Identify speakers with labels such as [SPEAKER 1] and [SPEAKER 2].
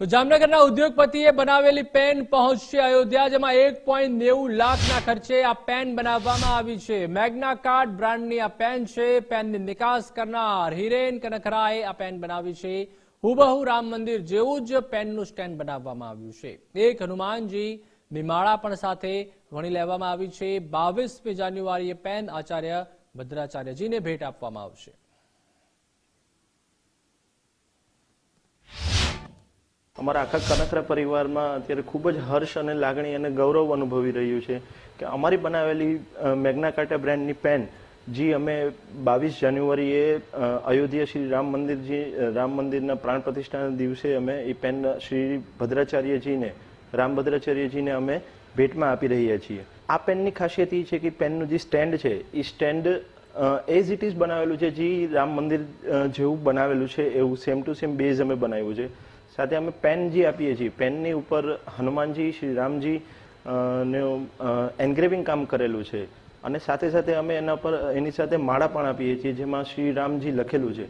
[SPEAKER 1] તો જામનગરના ઉદ્યોગપતિએ બનાવેલી પેન પહોંચશે અયોધ્યા, જેમાં એક પોઈન્ટ નેવું લાખના ખર્ચે આ પેન બનાવવામાં આવી છે. મેગ્ના કાર્ડ બ્રાન્ડની આ પેન છે. પેનની નિકાસ કરનાર હિરેન કનખરાએ આ પેન બનાવી છે. હુબહુ રામ મંદિર જેવું જ પેનનું સ્ટેન્ડ બનાવવામાં આવ્યું છે. એક હનુમાનજી નિમાળા પણ સાથે વણી લેવામાં આવી છે. બાવીસમી જાન્યુઆરીએ પેન આચાર્ય ભદ્રાચાર્યજીને ભેટ આપવામાં આવશે.
[SPEAKER 2] અમારા આખા કનકરા પરિવારમાં અત્યારે ખૂબ જ હર્ષ અને લાગણી અને ગૌરવ અનુભવી રહ્યું છે કે અમારી બનાવેલી મેગ્ના કાર્ટા બ્રાન્ડની પેન, જે અમે બાવીસ જાન્યુઆરીએ અયોધ્યા શ્રી રામ મંદિરજી રામ મંદિરના પ્રાણ પ્રતિષ્ઠાના દિવસે અમે એ પેન શ્રી ભદ્રાચાર્યજીને, રામ ભદ્રાચાર્યજીને અમે ભેટમાં આપી રહ્યા છીએ. આ પેનની ખાસિયત એ છે કે પેનનું જે સ્ટેન્ડ છે, એ સ્ટેન્ડ એઝ ઇટ ઇઝ બનાવેલું છે, જે રામ મંદિર જેવું બનાવેલું છે, એવું સેમ ટુ સેમ બેઝ અમે બનાવ્યું છે. સાથે અમે પેન જે આપીએ છીએ પેનની ઉપર હનુમાનજી, શ્રી રામજી ને એન્ગ્રેવિંગ કામ કરેલું છે. અને સાથે સાથે અમે એના પર, એની સાથે માળા પણ આપીએ છીએ, જેમાં શ્રી રામજી લખેલું છે.